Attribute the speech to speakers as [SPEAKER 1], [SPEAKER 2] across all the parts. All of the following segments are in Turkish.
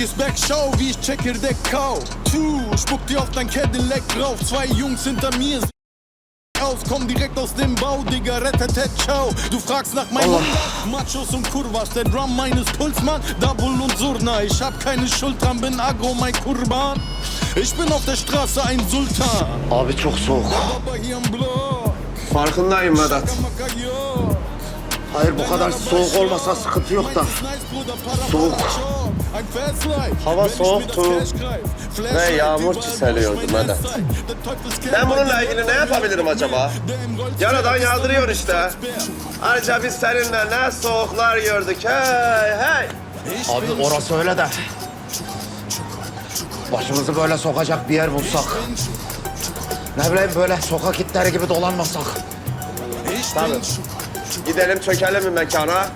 [SPEAKER 1] ist back, schau, wie ich Checkerdek kau. Tu, spuck dir auf dein Cadillac drauf. Zwei Jungs hinter mir aus, komm direkt aus dem Bau, Digga, rettetet, ciao. Du fragst nach meinem Hundert, Machos und Kurvas, der Drum meines Puls, Mann, Double und Surna. Ich hab keine Schuld dran, bin aggro, mein Kurban. Ich bin auf der Straße ein Sultan.
[SPEAKER 2] Abi çok soğuk.
[SPEAKER 3] Farkındayım Vedat.
[SPEAKER 2] Hayır bu kadar soğuk olmasa sıkıntı yok da. Soğuk.
[SPEAKER 3] Hava soğuktu ve yağmur çiseliyordu Medet. Ben bununla ilgili ne yapabilirim acaba? Yaradan yağdırıyor işte. Ayrıca biz seninle ne soğuklar gördük hey hey.
[SPEAKER 2] Abi orası öyle de. Başımızı böyle sokacak bir yer bulsak. Ne bileyim böyle sokak itleri gibi dolanmasak.
[SPEAKER 3] Tabii. Gidelim çökelim bir mekana.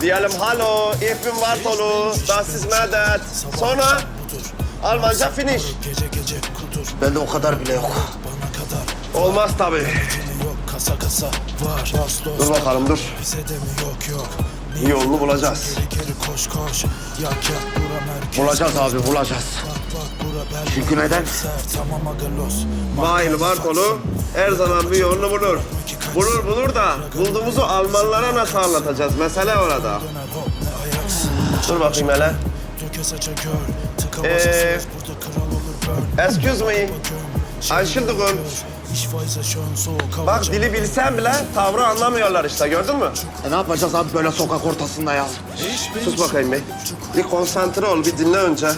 [SPEAKER 3] Diyelim halo, ich bin Bartolu, das ist Medet. Sonra Almanca finish.
[SPEAKER 2] Bende o kadar bile yok.
[SPEAKER 4] bana kadar
[SPEAKER 3] Olmaz tabii.
[SPEAKER 4] kasa kasa var
[SPEAKER 3] Dur bakalım dur.
[SPEAKER 4] bize de mi yok yok
[SPEAKER 3] Bir yolunu bulacağız.
[SPEAKER 2] Bulacağız abi bulacağız. Çünkü neden?
[SPEAKER 3] Mahir Bartolu her zaman bir yolunu bulur. Bulur bulur da bulduğumuzu Almanlara nasıl anlatacağız? Mesele orada. Dur bakayım hele. Ee, Excuse me.
[SPEAKER 4] Hava
[SPEAKER 3] Bak dili bilsen bile tavrı anlamıyorlar işte gördün mü?
[SPEAKER 2] E ne yapacağız abi böyle sokak ortasında ya?
[SPEAKER 3] Sus bakayım bir. Bir konsantre ol bir dinle önce.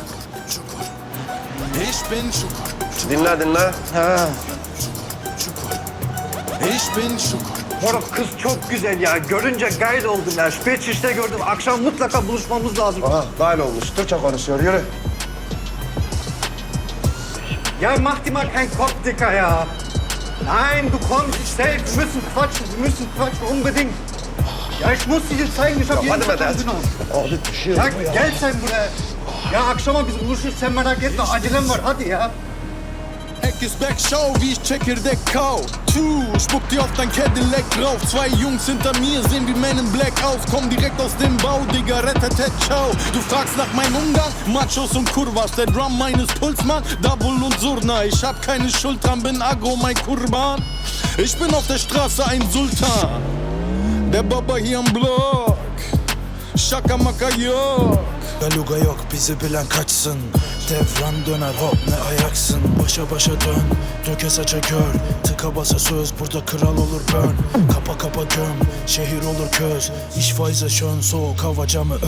[SPEAKER 1] Ich bin Şukur,
[SPEAKER 3] Dinle dinle.
[SPEAKER 2] He.
[SPEAKER 1] ich bin Şukur.
[SPEAKER 5] Moruk kız çok güzel ya. Görünce gayet oldum ya. Şüphe işte gördüm. Akşam mutlaka buluşmamız lazım.
[SPEAKER 3] Aha dahil olmuş. Türkçe konuşuyor yürü.
[SPEAKER 5] Ja, mach dir mal keinen Kopf, Dicker, ja. Nein, du kommst, ich safe. Wir müssen quatschen, wir müssen quatschen, unbedingt. Ja, ich muss dir zeigen, ich hab jeden
[SPEAKER 3] hadi be
[SPEAKER 5] Tag
[SPEAKER 3] dert.
[SPEAKER 5] genommen.
[SPEAKER 2] Abi düşüyor.
[SPEAKER 5] Ja, gel sen buraya. Ya akşama biz buluşuruz, sen merak etme. Acelem var, hadi ya.
[SPEAKER 1] Eck ist back, schau, wie ich Checkerdek kau. Tu, spuck dir auf dein Cadillac drauf. Zwei Jungs hinter mir sehen wie Men in Black aus. Komm direkt aus dem Bau, Digga, rettetet, ciao. Du fragst nach meinem Umgang, Machos und Kurvas. Der Drum meines Puls, Mann, Double und Surna. Ich hab keine Schuld dran, bin aggro, mein Kurban. Ich bin auf der Straße ein Sultan. Der Baba hier am Block. Şakamaka yok.
[SPEAKER 4] Beluga yok bizi bilen kaçsın. Devran döner hop ne ayaksın? Başa başa dön döke saça gör Tıka basa söz burada kral olur burn. Kapa kapa göm şehir olur köz. İş faize şön soğuk hava camı ör.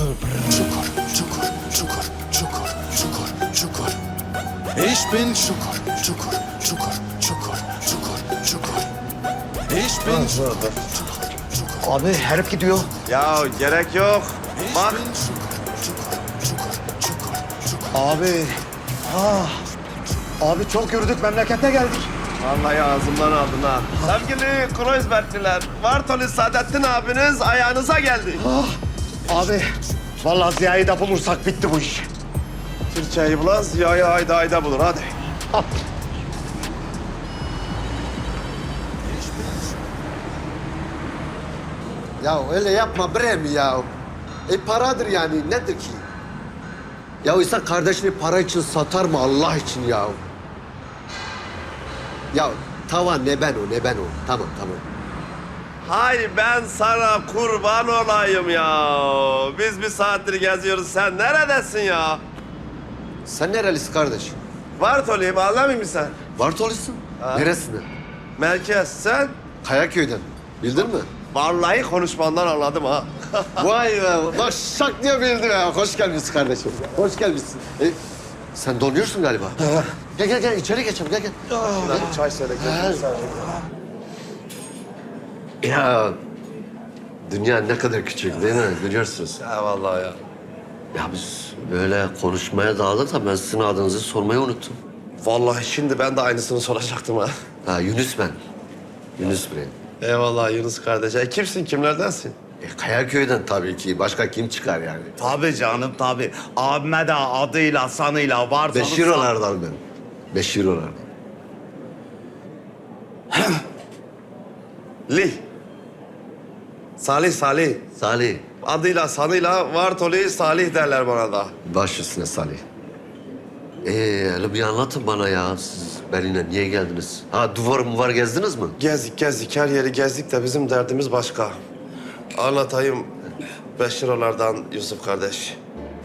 [SPEAKER 4] Çukur çukur çukur çukur çukur çukur.
[SPEAKER 1] Ich bin Şukur.
[SPEAKER 4] çukur çukur çukur çukur çukur.
[SPEAKER 1] Ich bin Şukur.
[SPEAKER 2] Abi herif gidiyor.
[SPEAKER 3] Ya gerek yok. Bak
[SPEAKER 2] Abi. Ah. Abi çok yürüdük memlekete geldik.
[SPEAKER 3] Vallahi ağzımdan aldın ha. Sevgili Kreuzbergliler, Bartoli Saadettin abiniz ayağınıza geldi.
[SPEAKER 2] Abi. Vallahi Ziya'yı da bulursak bitti bu iş.
[SPEAKER 3] Türkçeyi bulan Ziya'yı ayda ayda bulur hadi.
[SPEAKER 6] Ya öyle yapma bre mi ya? E paradır yani nedir ki? Ya insan kardeşini para için satar mı Allah için ya? Ya tamam ne ben o ne ben o. Tamam tamam.
[SPEAKER 3] Hay ben sana kurban olayım ya. Biz bir saattir geziyoruz. Sen neredesin ya?
[SPEAKER 6] Sen nerelisin kardeş?
[SPEAKER 3] Bartoli'yim anlamıyor musun sen?
[SPEAKER 6] Bartol'sun. Neresinden?
[SPEAKER 3] Merkez sen?
[SPEAKER 6] Kayaköy'den. Bildin mi?
[SPEAKER 3] Vallahi konuşmandan anladım ha.
[SPEAKER 6] Vay be. Bak şak diye bildi ya. Hoş gelmişsin kardeşim. Hoş gelmişsin. E, sen donuyorsun galiba. gel gel gel içeri geçelim gel gel.
[SPEAKER 3] Bir çay söyle.
[SPEAKER 6] Ya dünya ne kadar küçük değil mi? Biliyorsunuz.
[SPEAKER 3] Ya vallahi ya.
[SPEAKER 6] Ya biz böyle konuşmaya dağıldık da ben sizin adınızı sormayı unuttum.
[SPEAKER 3] Vallahi şimdi ben de aynısını soracaktım ha.
[SPEAKER 6] Ha Yunus ben. Yunus Bey.
[SPEAKER 3] Eyvallah Yunus kardeş. E, kimsin, kimlerdensin?
[SPEAKER 6] E, Kayaköy'den tabii ki. Başka kim çıkar yani?
[SPEAKER 2] Tabii canım tabii. Abime de adıyla sanıyla var.
[SPEAKER 6] Beşirolardan ben. Beşirolardan.
[SPEAKER 3] Li. Salih, Salih.
[SPEAKER 6] Salih.
[SPEAKER 3] Adıyla sanıyla Vartoli Salih derler bana da.
[SPEAKER 6] Baş üstüne Salih. Ee, bir anlatın bana ya. Siz Berlin'e niye geldiniz? Ha duvar mı var gezdiniz mi?
[SPEAKER 3] Gezdik gezdik her yeri gezdik de bizim derdimiz başka. Anlatayım Beşirolardan Yusuf kardeş.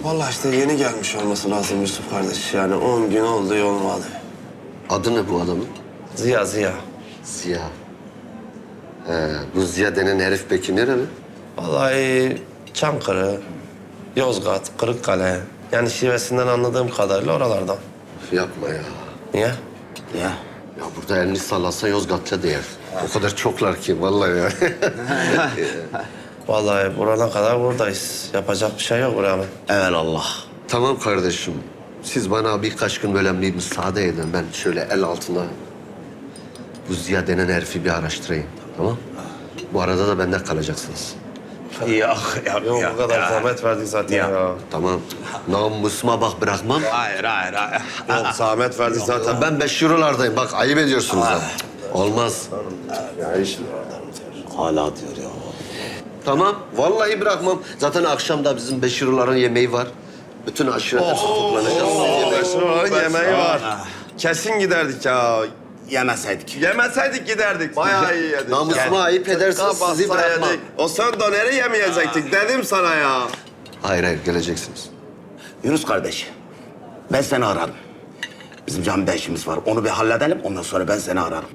[SPEAKER 3] Vallahi işte yeni gelmiş olması lazım Yusuf kardeş. Yani on gün oldu olmadı.
[SPEAKER 6] Adı ne bu adamın?
[SPEAKER 3] Ziya Ziya.
[SPEAKER 6] Ziya. Ee, bu Ziya denen herif peki nereli?
[SPEAKER 3] Vallahi Çankırı, Yozgat, Kırıkkale. Yani şivesinden anladığım kadarıyla oralardan.
[SPEAKER 6] Yapma ya.
[SPEAKER 3] Niye?
[SPEAKER 6] Ya burada elini sallasa Yozgatça değer. O kadar çoklar ki vallahi ya.
[SPEAKER 3] Vallahi burana kadar buradayız. Yapacak bir şey yok buranın.
[SPEAKER 2] Evelallah.
[SPEAKER 6] tamam kardeşim. Siz bana birkaç gün böyle bir müsaade edin. Ben şöyle el altına bu Ziya denen herifi bir araştırayım. Tamam? Bu arada da bende kalacaksınız.
[SPEAKER 2] Yok yok
[SPEAKER 3] Yok
[SPEAKER 2] yok.
[SPEAKER 3] bu kadar
[SPEAKER 2] ya.
[SPEAKER 3] zahmet verdik zaten ya.
[SPEAKER 2] Ya.
[SPEAKER 6] Tamam. Namusuma bak bırakmam.
[SPEAKER 2] Hayır hayır hayır.
[SPEAKER 3] Yok zahmet verdik zaten.
[SPEAKER 6] Ben Beşirolardayım. Bak ayıp ediyorsunuz ha. Olmaz.
[SPEAKER 2] Hala diyor ya.
[SPEAKER 6] Tamam. Vallahi bırakmam. Zaten akşam da bizim Beşiroların yemeği var. Bütün aşiret hepsi toplanacağız.
[SPEAKER 3] Beşiroların yemeği var. Kesin giderdik ya.
[SPEAKER 2] Yemeseydik.
[SPEAKER 3] Yemeseydik giderdik. Bayağı iyi yedik.
[SPEAKER 6] Namusuma ayıp ederseniz
[SPEAKER 3] Tıka
[SPEAKER 6] sizi bırakmam.
[SPEAKER 3] yedik. O son döneri yemeyecektik dedim sana ya.
[SPEAKER 6] Hayır hayır geleceksiniz.
[SPEAKER 2] Yunus kardeş, ben seni ararım. Bizim can bir işimiz var. Onu bir halledelim, ondan sonra ben seni ararım.